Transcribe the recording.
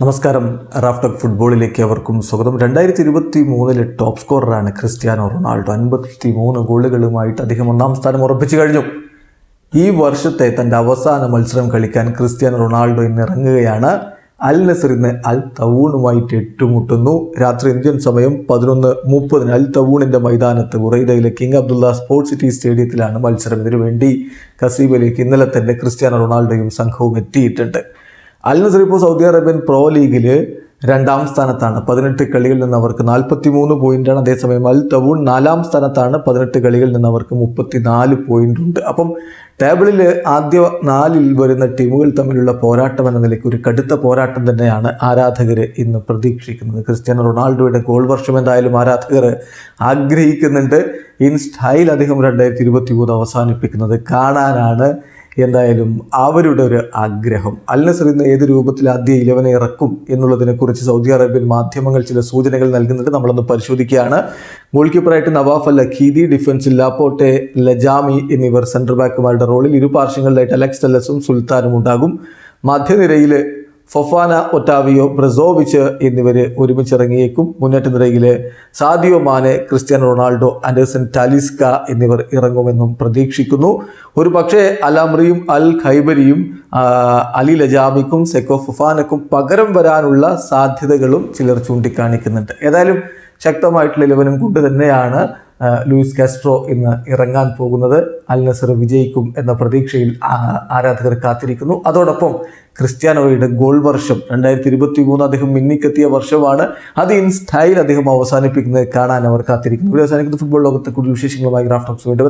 നമസ്കാരം. റാഫ്റ്റോക്ക് ഫുട്ബോളിലേക്ക് അവർക്കും സ്വാഗതം. രണ്ടായിരത്തി ഇരുപത്തി മൂന്നിലെ ടോപ്പ് സ്കോററാണ് ക്രിസ്ത്യാനോ റൊണാൾഡോ. അൻപത്തി മൂന്ന് ഗോളുകളുമായിട്ട് അദ്ദേഹം ഒന്നാം സ്ഥാനം ഉറപ്പിച്ചു കഴിഞ്ഞു. ഈ വർഷത്തെ തന്റെ അവസാന മത്സരം കളിക്കാൻ ക്രിസ്ത്യാനോ റൊണാൾഡോ ഇന്ന് ഇറങ്ങുകയാണ്. അൽ നസറിന് അൽ തവൂണുമായിട്ട് ഏറ്റുമുട്ടുന്നു. രാത്രി ഇന്ത്യൻ സമയം പതിനൊന്ന് മുപ്പതിന് അൽ തവൂണിന്റെ മൈതാനത്ത് ബുറൈദയിലെ കിങ് അബ്ദുള്ള സ്പോർട്സ് സിറ്റി സ്റ്റേഡിയത്തിലാണ് മത്സരം. ഇതിനുവേണ്ടി കസീബിലേക്ക് ഇന്നലെ തന്നെ ക്രിസ്ത്യാനോ റൊണാൾഡോയും സംഘവും എത്തിയിട്ടുണ്ട്. അൽ നസർ ഇപ്പോൾ സൗദി അറേബ്യൻ പ്രോ ലീഗിൽ രണ്ടാം സ്ഥാനത്താണ്. പതിനെട്ട് കളികളിൽ നിന്ന് അവർക്ക് നാൽപ്പത്തി മൂന്ന് പോയിന്റാണ്. അതേസമയം അൽ തവൂൺ നാലാം സ്ഥാനത്താണ്. പതിനെട്ട് കളികളിൽ നിന്ന് അവർക്ക് മുപ്പത്തി നാല് പോയിന്റ് ഉണ്ട് അപ്പം ടേബിളിൽ ആദ്യ നാലിൽ വരുന്ന ടീമുകൾ തമ്മിലുള്ള പോരാട്ടം എന്ന നിലയ്ക്ക് ഒരു കടുത്ത പോരാട്ടം തന്നെയാണ് ആരാധകർ ഇന്ന് പ്രതീക്ഷിക്കുന്നത്. ക്രിസ്ത്യാനോ റൊണാൾഡോയുടെ ഗോൾ വർഷം എന്തായാലും ആരാധകർ ആഗ്രഹിക്കുന്നുണ്ട്. ഇൻ സ്റ്റൈൽ അദ്ദേഹം രണ്ടായിരത്തി ഇരുപത്തി മൂന്ന് അവസാനിപ്പിക്കുന്നത് കാണാനാണ് എന്തായാലും അവരുടെ ഒരു ആഗ്രഹം. അൽ നസർ ഏത് രൂപത്തിൽ ആദ്യ ഇലവനെ ഇറക്കും എന്നുള്ളതിനെക്കുറിച്ച് സൗദി അറേബ്യൻ മാധ്യമങ്ങൾ ചില സൂചനകൾ നൽകുന്നുണ്ട് നമ്മളൊന്ന് പരിശോധിക്കുകയാണ്. ഗോൾ കീപ്പറായിട്ട് നവാഫ് അൽ അഖീദി ഡിഫൻസിൽ ലാപ്പോട്ടെ ലജാമി എന്നിവർ സെൻട്രൽ ബാക്കുമാരുടെ റോളിൽ ഇരു പാർശ്വങ്ങളിലായിട്ട് അലക്സ് ടെല്ലസും സുൽത്താനും ഉണ്ടാകും. മധ്യനിരയിൽ ഫൊഫാന ഒട്ടാവിയോ ബ്രസോവിച്ച് എന്നിവർ ഒരുമിച്ചിറങ്ങിയേക്കും. മുന്നേറ്റ നിരയിൽ Sadio Mane Cristiano Ronaldo Anderson Talisca എന്നിവർ ഇറങ്ങുമെന്നും പ്രതീക്ഷിക്കുന്നു. ഒരു പക്ഷേ അലാമ്രിയും അൽ ഖൈബരിയും അലി ലജാമിക്കും സെക്കോ ഫുഫാനക്കും പകരം വരാനുള്ള സാധ്യതകളും ചിലർ ചൂണ്ടിക്കാണിക്കുന്നുണ്ട്. ഏതായാലും ശക്തമായിട്ടുള്ള ഇലവനും കൊണ്ട് തന്നെയാണ് ലൂയിസ് കാസ്ട്രോ ഇന്ന് ഇറങ്ങാൻ പോകുന്നത് അൽ നസർ വിജയിക്കും എന്ന പ്രതീക്ഷയിൽ ആരാധകർ കാത്തിരിക്കുന്നു. അതോടൊപ്പം ക്രിസ്ത്യാനോയുടെ ഗോൾ വർഷം രണ്ടായിരത്തി ഇരുപത്തി മൂന്ന് അദ്ദേഹം മിന്നിക്കെത്തിയ വർഷമാണ്. അത് ഇൻ സ്റ്റൈൽ അദ്ദേഹം അവസാനിപ്പിക്കുന്നത് കാണാൻ അവർ കാത്തിരിക്കുന്നു. ഇവിടെ അവസാനിക്കുന്ന ഫുട്ബോൾ ലോകത്തെ കൂടുതൽ വിശേഷങ്ങളുമായി ഗ്രാഫ്റ്റോക്സ് വേണ്ടി